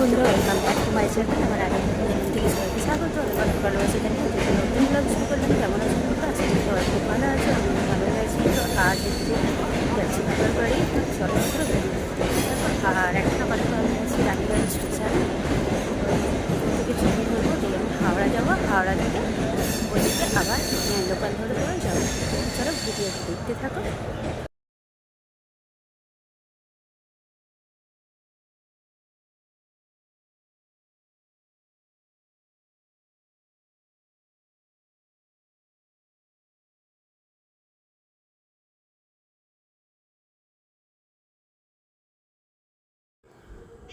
বন্ধুরা welcome back to my channel আমার আগে স্বাগত, অনেক ভালোবাসি জানি যেহেতু নতুন ব্লগ শুরু করলাম কেমন আছে? আজকে সবাই খুব ভালো আছে আমি ভালো আছি। তো আজ হচ্ছে যাচ্ছি বাবার বাড়ি করে আর একটা কথা আমি আছি রানীগঞ্জ স্টেশন থেকে ছুটি ধরবো দিয়ে হাওড়া যাব। হাওড়া থেকে ওদিকে আবার লোকাল ধরে করে যাব। চলো ভিডিও দেখতে থাকো।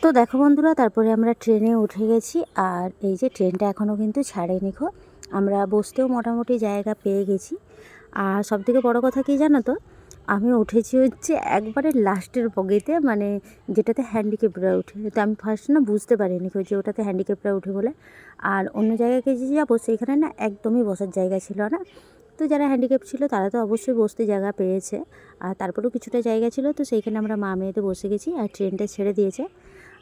তো দেখো বন্ধুরা, তারপরে আমরা ট্রেনে উঠে গেছি আর এই যে ট্রেনটা এখনও কিন্তু ছাড়েনি খো আমরা বসতেও মোটামুটি জায়গা পেয়ে গেছি। আর সবথেকে বড় কথা কি জানো তো, আমি উঠেছি হচ্ছে একবারে লাস্টের বগিতে মানে যেটাতে হ্যান্ডিক্যাপরা উঠে। তো আমি ফার্স্ট না বুঝতে পারিনি যে ওটাতে হ্যান্ডিক্যাপরা উঠে বলে। আর অন্য জায়গায় যে যাব, সেইখানে না একদমই বসার জায়গা ছিল না। তো যারা হ্যান্ডিক্যাপ ছিল, তারা তো অবশ্যই বসতে জায়গা পেয়েছে। আর তারপরেও কিছুটা জায়গা ছিল, তো সেইখানে আমরা মা মেয়েতে বসে গেছি আর ট্রেনটা ছেড়ে দিয়েছে।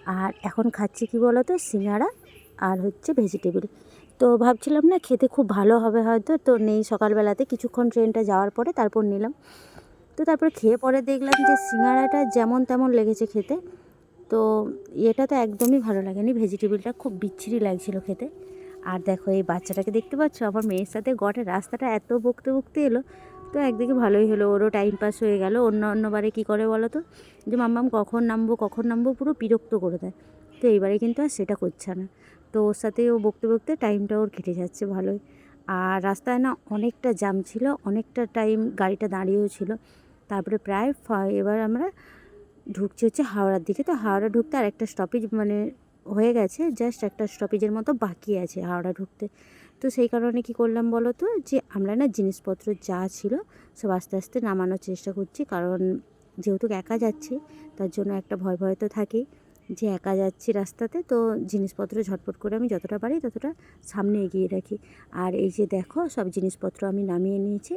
আর এখন খাচ্ছি কি বলো তো সিঙ্গারা আর হচ্ছে ভেজিটেবিল তো ভাবছিলাম না খেতে খুব ভালো হবে হয়তো, তো নেই সকালবেলাতে। কিছুক্ষণ ট্রেনটা যাওয়ার পরে তারপর নিলাম। তো তারপরে খেয়ে পরে দেখলাম যে সিঙ্গারাটা যেমন তেমন লেগেছে খেতে। তো এটা তো একদমই ভালো লাগেনি ভেজিটেবিলটা খুব বিচ্ছিরি লাগছিল খেতে। আর দেখো এই বাচ্চাটাকে দেখতে পাচ্ছ? আমার মেয়ের সাথে গটে রাস্তাটা এত বকতে বকতে এলো। তো একদিকে ভালোই হলো, ওরও টাইম পাস হয়ে গেল। অন্য, অন্যবারে কী করে বলো তো? যে মাম্মাম কখন নামবো কখন নামবো, পুরো বিরক্ত করে দেয়। তো এইবারে কিন্তু আর সেটা করছে না। তো ওর সাথে ও বকতে বকতে টাইমটা ওর কেটে যাচ্ছে ভালোই। আর রাস্তায় না অনেকটা জ্যাম ছিল, অনেকটা টাইম গাড়িটা দাঁড়িয়েও ছিল। তারপরে প্রায় এবার আমরা ঢুকছি হচ্ছে হাওড়ার দিকে। তো হাওড়া ঢুকতে আর একটা স্টপেজ মানে হয়ে গেছে জাস্ট একটা স্টপেজের মতো বাকি আছে হাওড়া ঢুকতে। তো সেই কারণে কি করলাম বলো তো, যে আমরা না জিনিসপত্র যা ছিল সব আস্তে আস্তে নামানোর চেষ্টা করছি, কারণ যেহেতু একা যাচ্ছি, তার জন্য একটা ভয় ভয় তো থাকেই যে একা যাচ্ছি রাস্তাতে, তো জিনিসপত্র ঝটপট করে আমি যতটা পারি ততটা সামনে এগিয়ে রাখি। আর এই যে দেখো, সব জিনিসপত্র আমি নামিয়ে নিয়েছি।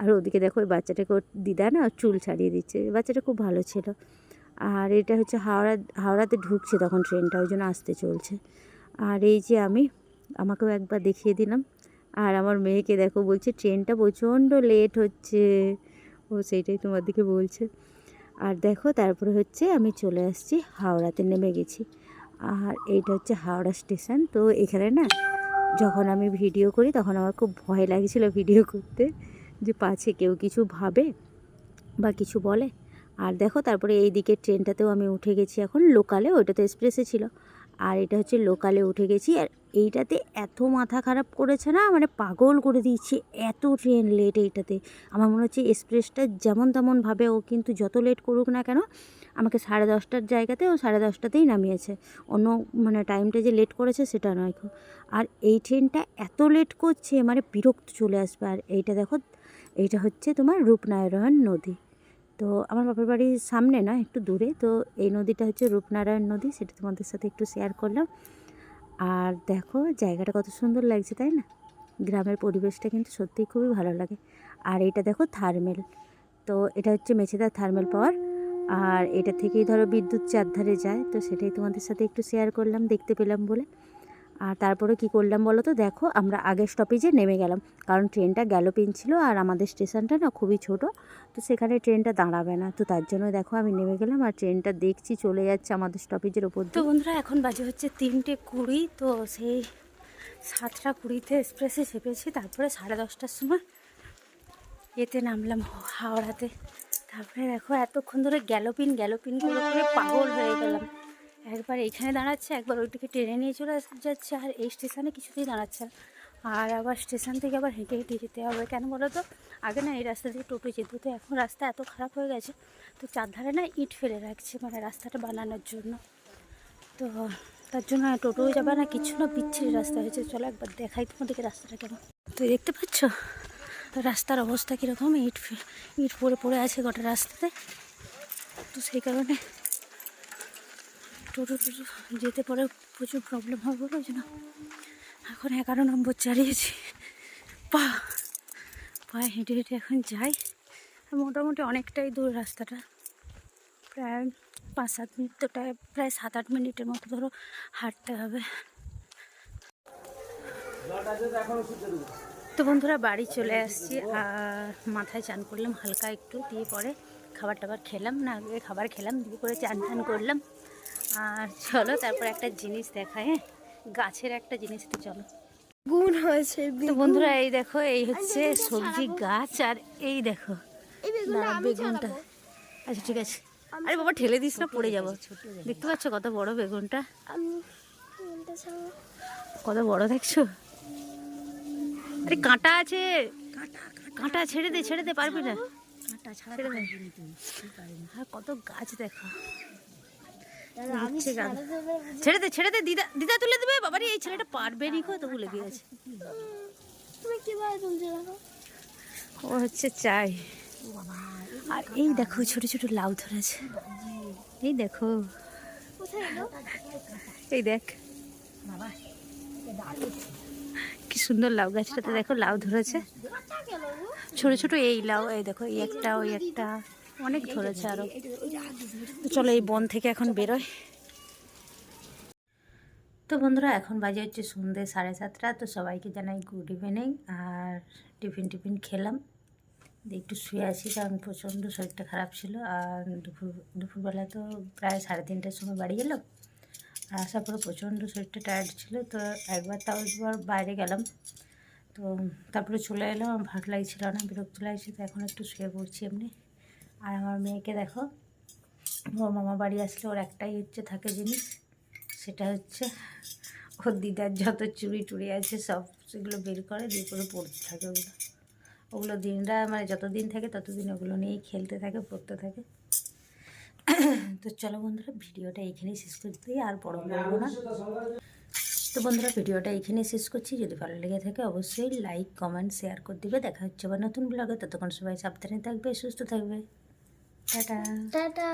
আর ওদিকে দেখো ওই বাচ্চাটাকে দিদা না চুল ছাড়িয়ে দিচ্ছে, বাচ্চাটা খুব ভালো ছিল। আর এটা হচ্ছে হাওড়া, হাওড়াতে ঢুকছে তখন ট্রেনটা, ওই জন্য আসতে চলছে। আর এই যে আমি, আমাকেও একবার দেখিয়ে দিলাম। আর আমার মেয়েকে দেখো বলছে, ট্রেনটা প্রচণ্ড লেট হচ্ছে। ও সেইটাই তোমার দিকে বলছে। আর দেখো, তারপরে হচ্ছে আমি চলে আসছি, হাওড়াতে নেমে গেছি। আর এইটা হচ্ছে হাওড়া স্টেশন। তো এখানে না, যখন আমি ভিডিও করি, তখন আমার খুব ভয় লাগছিল ভিডিও করতে, যে পাছে কেউ কিছু ভাবে বা কিছু বলে। আর দেখো, তারপরে এই দিকের ট্রেনটাতেও আমি উঠে গেছি এখন। লোকালে ওইটা তো এক্সপ্রেসে ছিল। আর এটা হচ্ছে লোকালে উঠে গেছি। আর এইটাতে এত মাথা খারাপ করেছে না মানে পাগল করে দিচ্ছে এত ট্রেন লেট এইটাতে। আমার মনে হচ্ছে এক্সপ্রেসটা যেমন তেমনভাবে ও কিন্তু যত লেট করুক না কেন, আমাকে সাড়ে দশটার জায়গাতে ও সাড়ে দশটাতেই নামিয়েছে। অন্য মানে টাইমটা যে লেট করেছে সেটা নয়। আর এই ট্রেনটা এত লেট করছে মানে বিরক্ত চলে আসবে। আর এইটা দেখো, এইটা হচ্ছে তোমার রূপনারায়ণ নদী। তো আমার বাপের বাড়ির সামনে না, একটু দূরে। তো এই নদীটা হচ্ছে রূপনারায়ণ নদী, সেটা তোমাদের সাথে একটু শেয়ার করলাম। আর দেখো, জায়গাটা কত সুন্দর লাগছে, তাই না? গ্রামের পরিবেশটা কিন্তু সত্যিই খুবই ভালো লাগে। আর এটা দেখো, থার্মেল। তো এটা হচ্ছে মেছেদার থার্মেল পাওয়ার। আর এটা থেকেই ধরো বিদ্যুৎ চারধারে যায়, তো সেটাই তোমাদের সাথে একটু শেয়ার করলাম, দেখতে পেলাম বলে। আর তারপরে কি করলাম বলো তো? দেখো আমরা আগের স্টপেজে নেমে গেলাম। কারণ ট্রেনটা গ্যালোপিন ছিল আর আমাদের স্টেশনটা না খুবই ছোট তো সেখানে ট্রেনটা দাঁড়াবে না। তো তার জন্য দেখো আমি নেমে গেলাম আর ট্রেনটা দেখছি চলে যাচ্ছে আমাদের স্টপেজের ওপর তো বন্ধুরা এখন বাজে হচ্ছে তিনটে কুড়ি তো সেই সাতটা কুড়িতে এক্সপ্রেসে চেপেছি। তারপরে সাড়ে দশটার সময় এতে নামলাম হাওড়াতে। তারপরে দেখো এতক্ষণ ধরে গ্যালোপিন গ্যালোপিন করে পাগল হয়ে গেলাম। একবার এইখানে দাঁড়াচ্ছে, একবার ওইদিকে ট্রেনে নিয়ে চলে যাচ্ছে আর এই স্টেশনে কিছুতেই দাঁড়াচ্ছে আর আবার স্টেশন থেকে আবার হেঁটে হেঁটে যেতে হবে। কেন বলো তো? আগে না এই রাস্তা দিয়ে টোটো যেত, তো এখন রাস্তা এত খারাপ হয়ে গেছে, তো চারধারে না ইট ফেলে রাখছে মানে রাস্তাটা বানানোর জন্য। তো তার জন্য টোটোও যাবে না, কিছু না বিচ্ছিরি রাস্তা হয়েছে। চলো একবার দেখাই তোমাদেরকে রাস্তাটা কেমন। তো দেখতে পাচ্ছ? তো রাস্তার অবস্থা কীরকম? ইট ইট পড়ে পড়ে আছে গোটা রাস্তাতে। তো সেই কারণে টোটো টোটো যেতে পরে প্রচুর প্রবলেম হবে বলে ওই জন্য এখন এগারো নম্বর চালিয়েছি। পা পায়ে হেঁটে হেঁটে এখন যাই। মোটামুটি অনেকটাই দূর রাস্তাটা। প্রায় পাঁচ সাত মিনিট তো প্রায় সাত আট মিনিটের মতো ধরো হাঁটতে হবে। তো বন্ধুরা, বাড়ি চলে আসছি। আর মাথায় চান করলাম হালকা একটু, দিয়ে পরে খাবার টাবার খেলাম। না, আগে খাবার খেলাম, দিয়ে করে চান টান করলাম। আর চলো তারপর একটা জিনিস দেখায় হ্যাঁ? গাছের একটা জিনিস তো চলো। গুণ হয়েছে বন্ধুরা এই দেখো এই হচ্ছে সবজি গাছ আর এই দেখো বেগুনটা। আচ্ছা ঠিক আছে। আরে বাবা ঠেলে দিস না পড়ে যাব। দেখতে পাচ্ছ কত বড় বেগুনটা। কত বড় দেখছ? আরে কাঁটা আছে। কাঁটা ছেড়ে দে ছেড়ে দে পারবি না। ছেড়ে দে। হ্যাঁ কত গাছ দেখো দাদা, আমি হচ্ছে গাছ। ছাড়াতে পারব। ছেড়ে দে ছেড়ে দে দিদা দিদা তুলে দেবে? বাবারি এই ছেলেটা পারবে নি তো বলে গিয়েছে। তুমি কীভাবে তুলছো ও হচ্ছে চাই। আর এই দেখো ছোট ছোট লাউ ধরেছে এই দেখো। এই দেখ। কি সুন্দর লাউ গাছটাতে দেখো লাউ ধরেছে। ছোট ছোট এই লাউ এই দেখো এই একটা ওই একটা। অনেক ধরেছে আরও। তো চলো এই বন থেকে এখন বেরোয় তো বন্ধুরা, এখন বাজে হচ্ছে সন্ধ্যে সাড়ে সাতটা, তো সবাইকে জানাই গুড ইভিনিং আর টিফিন টিফিন খেলাম। একটু শুয়ে আছি কারণ প্রচণ্ড শরীরটা খারাপ ছিল। আর দুপুর দুপুরবেলা তো প্রায় সাড়ে তিনটের সময় বাড়ি এলো আর আসার পরে প্রচণ্ড শরীরটা টায়ার্ড ছিল। তো একবার তাও একবার বাইরে গেলাম। তো তারপরে চলে এলাম। আমার ভালো লাগছিল না, বিরক্ত লাগছে, তো এখন একটু শুয়ে পড়ছি এমনি। আর আমার মেয়েকে দেখো, ওর মামা বাড়ি আসলে ওর একটাই হচ্ছে থাকে জিনিস, সেটা হচ্ছে ওর দিদার যত চুড়ি টুড়ি আছে সব সেগুলো বের করে দিয়ে করে পড়তে থাকে ওগুলো। ওগুলো দিনরা মানে যতদিন থাকে ততদিন ওগুলো নিয়েই খেলতে থাকে, পড়তে থাকে। তো চলো বন্ধুরা, ভিডিওটা এখানেই শেষ করে দিই আর বড় করব না। তো বন্ধুরা, ভিডিওটা এখানেই শেষ করছি। যদি ভালো লেগে থাকে অবশ্যই লাইক কমেন্ট শেয়ার করে দিবে। দেখা হচ্ছে আবার নতুন ব্লগে ততক্ষণ সবাই সাবধানে থাকবে, সুস্থ থাকবে। Tata tata